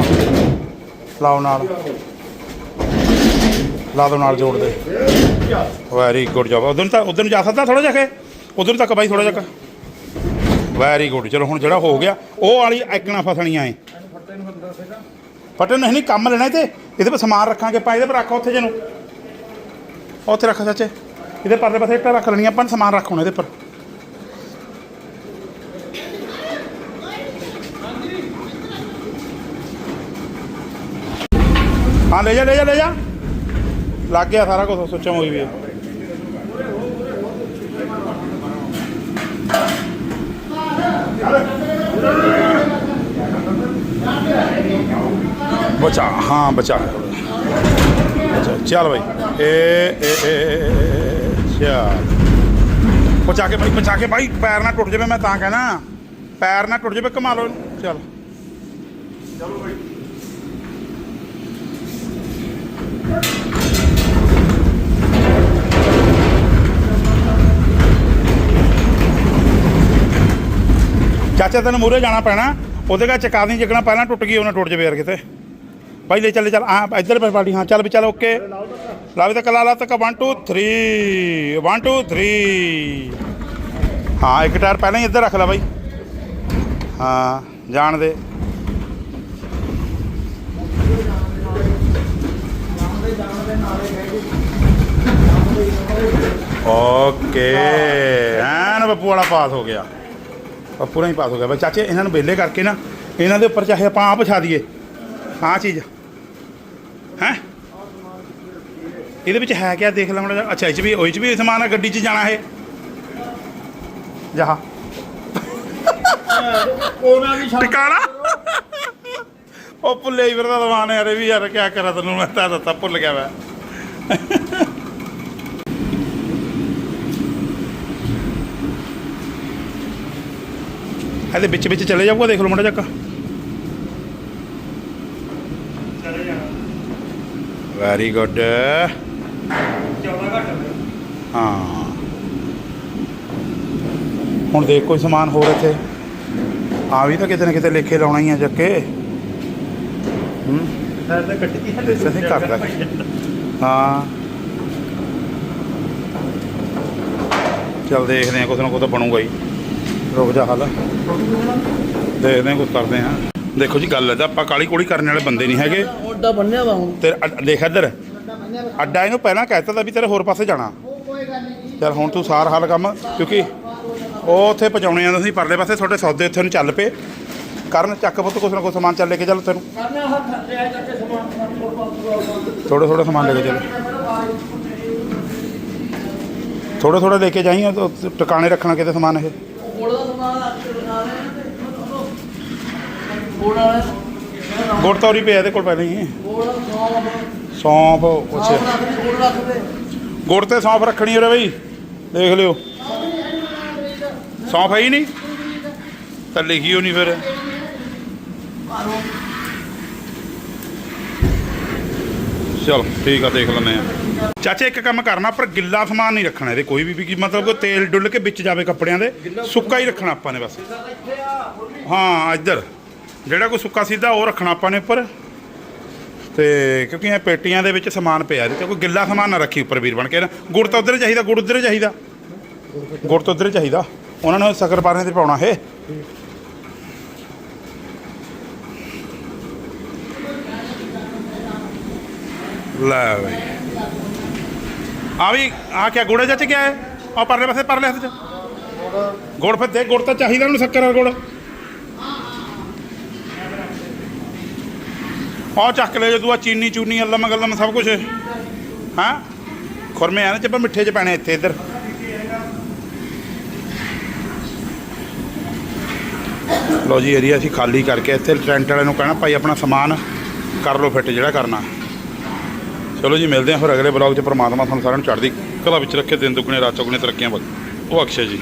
ਲਾਓ ਨਾਲ। ਲਾ ਦੋ ਨਾਲ ਜੋੜ ਦੇ। ਵੈਰੀ ਗੁੱਡ ਜੋਬ ਉਧਰ ਤਾਂ ਉਧਰ ਨੂੰ ਜਾ ਸਕਦਾ ਥੋੜਾ ਜਿਹਾ ਕੇ? ਉਧਰ ਤੱਕ ਬਾਈ ਥੋੜਾ ਜਿਹਾ ਵੈਰੀ ਗੁੱਡ ਚਲੋ, ਹੁਣ ਜਿਹੜਾ ਹੋ ਗਿਆ, ਉਹ ਵਾਲੀ ਐਕਣਾ ਫਸਣੀਆਂ ਏ ਫਟੇ ਨਹੀਂ ਨਹੀਂ, ਕੰਮ ਲੈਣਾ ਤੇ ਇਹਦੇ ਪਰ ਸਮਾਨ ਰੱਖਾਂਗੇ ਆਪਾਂ, ਇਹਦੇ ਪਰ ਰੱਖ ਉੱਥੇ ਜਿਹਨੂੰ। ਉੱਥੇ ਰੱਖ ਚਾਚੇ ਇਹਦੇ ਪਰਲੇ ਪਾਸੇ ਇੱਟਾਂ ਰੱਖ ਲੈਣੀਆਂ, ਆਪਾਂ ਸਮਾਨ ਰੱਖ ਇਹਦੇ ਪਰ। ਹਾਂ ਲੈ ਜਾ ਲੈ ਜਾ ਲੈ ਜਾ ਲੱਗ ਗਿਆ ਸਾਰਾ ਕੁਝ ਸੋਚਾਂ ਹੋਈ ਵੀ ਹੈ ਬਚਾ ਹਾਂ ਬਚਾ ਅੱਛਾ ਚੱਲ ਭਾਈ ਏ ਏ ਏ ਏ, ਏ, ਚੱਲ ਬਚਾ ਕੇ ਭਾਈ ਬਚਾ ਕੇ ਭਾਈ ਪੈਰ ਨਾ ਟੁੱਟ ਜਾਵੇ ਮੈਂ ਤਾਂ ਕਹਿਣਾ ਪੈਰ ਨਾ ਟੁੱਟ ਜਾਵੇ ਕਮਾ ਲਓ ਚਾਚਾ ਤੈਨੂੰ ਮੂਰੇ ਜਾਣਾ ਪੈਣਾ, ਉਹਦੇ ਕਾ ਚਕਾ ਚੱਕਣਾ ਪਹਿਲਾਂ ਟੁੱਟ ਗਈ, ਉਹਨੇ ਟੁੱਟ ਜਾਵੇ ਯਾਰ ਕਿਤੇ। ਭਾਈ ਲੈ ਚੱਲੇ, ਚੱਲ ਆ ਇੱਧਰ ਪਰ ਪਾੜੀ ਹਾਂ, ਚੱਲ ਵੀ, ਚੱਲ, ਓਕੇ। ਲਾਵੇ ਤੱਕ ਲਾ ਲਾ ਤੱਕ 1 2 3 1 2 3 ਹਾਂ, ਇੱਕ ਟਾਇਰ ਪਹਿਲਾਂ ਹੀ ਇੱਧਰ ਰੱਖ ਲੈ ਬਾਈ। ਹਾਂ, ਜਾਣ ਦੇ। ਓਕੇ, ਐਨ ਬੱਪੂ ਵਾਲਾ ਪਾਸ ਹੋ ਗਿਆ। ਪੱਪੂ ਨਾਲ ਹੀ ਪਾਸ ਹੋ ਗਿਆ। ਬਈ ਚਾਚੇ ਇਹਨਾਂ ਨੂੰ ਵਿਹਲੇ ਕਰਕੇ ਨਾ ਇਹਨਾਂ ਦੇ ਉੱਪਰ ਚਾਹੇ ਆਪਾਂ ਆਪ ਵਿਛਾ ਦਈਏ। ਆਹ ਚੀਜ਼ ਹੈ? ਇਹਦੇ ਵਿੱਚ ਹੈ ਕਿਆ? ਦੇਖ ਲੈ ਮਾੜਾ ਅੱਛਾ ਇਹ ਚ ਵੀ ਉਹ ਚ ਵੀ ਸਮਾਨ ਆ ਗੱਡੀ 'ਚ ਜਾਣਾ ਇਹ। ਜਹਾ ਉਹਨਾਂ ਵੀ ਟਿਕਾਣਾ। ਉਹ ਭੁੱਲੇ ਹੀ ਫਿਰਦਾ ਸਮਾਨ ਯਾਰ ਇਹ ਵੀ ਯਾਰ ਕਿਆ ਕਰਾਂ ਤੈਨੂੰ ਮੈਂ ਤਾਂ ਦੱਤਾ ਭੁੱਲ ਗਿਆ ਮੈਂ। ਇਹਦੇ ਵਿੱਚ ਵਿੱਚ ਚਲੇ ਜਾਊਗਾ ਦੇਖ ਲਓ ਮਾੜਾ ਜਿਹਾ ਵੈਰੀ ਗੁੱਡ ਹਾਂ ਹੁਣ ਦੇਖ ਕੋਈ ਸਮਾਨ ਹੋਰ ਇੱਥੇ। ਆ ਵੀ ਤਾਂ ਕਿਤੇ ਨਾ ਕਿਤੇ ਲੇਖੇ ਲਾਉਣਾ ਹੀ ਆ ਚੱਕੇ। ਹੂੰ। ਸਰ ਤਾਂ ਕੱਟੀ ਨਹੀਂ ਕਰਦਾ ਹਾਂ। ਚਲ ਦੇਖਦੇ ਆ ਕੁਛ ਨਾ ਕੁਛ ਤਾਂ ਬਣੂਗਾ ਹੀ। ਰੁਕ ਜਾ ਹਾਲ। ਦੇਖਦੇ ਆ ਕੁਛ ਕਰਦੇ ਆ ਦੇਖੋ ਜੀ ਗੱਲ ਹੈ ਆਪਾਂ ਕਾਲੀ ਕੋਲੀ ਕਰਨ ਵਾਲੇ ਬੰਦੇ ਨਹੀਂ ਹੈਗੇ। ਓਡਾ ਬੰਨਿਆ ਵਾ ਹੁਣ। ਤੇ ਅੱਡ- ਦੇਖ ਇੱਧਰ। ਅੱਡਾ ਇਹਨੂੰ ਪਹਿਲਾਂ ਕਹਿਤਾ ਤਾਂ ਵੀ ਤੇਰੇ ਹੋਰ ਪਾਸੇ ਜਾਣਾ। ਚਲ ਹੁਣ ਤੂੰ ਸਾਰ ਹਾਲ ਕੰਮ ਕਿਉਂਕਿ ਉਹ ਉੱਥੇ ਪਹੁੰਚਾਉਣੇ ਆ ਤੁਸੀਂ ਪਰਲੇ ਪਾਸੇ ਤੁਹਾਡੇ ਸੌਦੇ ਉੱਥੇ ਨੂੰ ਚੱਲ ਪਏ। ਕਰਨ ਚੱਕ ਪੁੱਤ ਕੁਛ ਨਾ ਕੁਛ ਸਮਾਨ ਚੱਲ ਲੈ ਕੇ ਚੱਲ ਤੈਨੂੰ ਪਾਸ ਥੋੜਾ ਥੋੜਾ ਸਮਾਨ ਲੈ ਕੇ ਚੱਲ। ਥੋੜਾ ਥੋੜਾ ਲੈ ਕੇ ਜਾਈਂ ਉਹ ਟਿਕਾਣੇ ਰੱਖਣਾ ਕਿਤੇ ਸਮਾਨ ਇਹ। ਕੋਲ ਦਾ ਸਮਾਨ ਆ ਕੇ ਬਣਾ ਰਹੇ ਨੇ ਕੋਲ ਵਾਲੇ ਗੁੜ ਤੌਰੀ ਪਿਆ ਇਹਦੇ ਕੋਲ ਪਹਿਲਾਂ ਹੀ। ਦਾ ਸੌਂਫ ਸੌਂਫ ਸੌਂਫ ਅੱਛਾ। ਰੱਖ ਦੇ ਕੋਲ ਰੱਖ ਦੇ। ਗੁੜ ਤੇ ਸੌਂਫ ਰੱਖਣੀ ਉਰੇ ਬਈ। ਦੇਖ ਲਿਓ। ਸੌਂਫ ਹੈ ਹੀ ਨਹੀਂ। ਤਾਂ ਲਿਖਿਓ ਨਹੀਂ ਫਿਰ। ਚਲ ਠੀਕ ਆ, ਦੇਖ ਲੈਂਦੇ ਆ। ਚਾਚਾ, ਇੱਕ ਕੰਮ ਕਰਨਾ, ਪਰ ਗਿੱਲਾ ਸਮਾਨ ਨਹੀਂ ਰੱਖਣਾ ਇਹਦੇ, ਕੋਈ ਵੀ ਮਤਲਬ ਕੋਈ ਤੇਲ ਡੁੱਲ ਕੇ ਵਿੱਚ ਜਾਵੇ ਕੱਪੜਿਆਂ ਦੇ, ਸੁੱਕਾ ਹੀ ਰੱਖਣਾ ਆਪਾਂ ਨੇ ਬਸ। ਹਾਂ, ਇੱਧਰ, ਜਿਹੜਾ ਕੋਈ ਸੁੱਕਾ ਸਿੱਧਾ ਉਹ ਰੱਖਣਾ ਆਪਾਂ ਨੇ ਉੱਪਰ। ਤੇ ਕਿਉਂਕਿ ਇਹ ਪੇਟੀਆਂ ਦੇ ਵਿੱਚ ਸਮਾਨ ਪਿਆ, ਇਹਦੇ ਤੇ ਕੋਈ ਗਿੱਲਾ ਸਮਾਨ ਨਾ ਰੱਖੀ ਉੱਪਰ ਵੀਰ ਬਣ ਕੇ ਨਾ ਗੁੜ ਤਾਂ ਉਧਰ ਚਾਹੀਦਾ, ਗੁੜ ਉਧਰ ਚਾਹੀਦਾ। ਗੁੜ ਤਾਂ ਉਧਰ ਚਾਹੀਦਾ। ਉਹਨਾਂ ਨੂੰ ਸ਼ੱਕਰ ਪਾਣੇ ਤੇ ਪਾਉਣਾ ਇਹ। ਲੈ ਬਈ ਆ ਵੀ, ਆ ਕਿਆ, ਗੁੜ ਜੱਚ ਗਿਆ ਹੈ? ਆ ਪਰਲੇ ਪਾਸੇ, ਪਰਲੇ ਹੱਥ ਚ। ਗੁੜ ਫਿਰ ਦੇ ਗੁੜ ਤਾਂ ਚਾਹੀਦਾ ਉਹਨੂੰ ਸ਼ੱਕਰ ਵਾਲਾ ਗੁੜ। ਆ ਚੱਕ ਲੈ ਜਦੋਂ ਆ ਚੀਨੀ ਚੂਨੀ ਅੱਲਮ ਗੱਲਮ ਸਭ ਕੁਝ ਹਾਂ? ਖੁਰਮੇ ਆ ਨਾ, ਚੱਪਾ ਮਿੱਠੇ ਚ ਪੈਣੇ ਇੱਥੇ, ਇੱਧਰ। ਲੋ ਜੀ ਏਰੀਆ ਅਸੀਂ ਖਾਲੀ ਕਰਕੇ ਇੱਥੇ ਟੈਂਟ ਵਾਲੇ ਨੂੰ ਕਹਿਣਾ, ਭਾਈ ਆਪਣਾ ਸਮਾਨ ਕਰ ਲਓ, ਫਿੱਟ ਜਿਹੜਾ ਕਰਨਾ। ਚਲੋ ਜੀ, ਮਿਲਦੇ ਹਾਂ ਫਿਰ ਅਗਲੇ ਬਲੌਗ 'ਚ, ਪਰਮਾਤਮਾ ਤੁਹਾਨੂੰ ਸਾਰਿਆਂ ਨੂੰ ਚੜ੍ਹਦੀ ਕਲਾ ਵਿੱਚ ਰੱਖੇ, ਦਿਨ ਦੁੱਗਣੇ, ਰਾਤ ਚੌਗਣੇ, ਤਰੱਕੀਆਂ ਬਖਸ਼ੇ ਉਹ ਅਕਸ਼ੇ ਜੀ।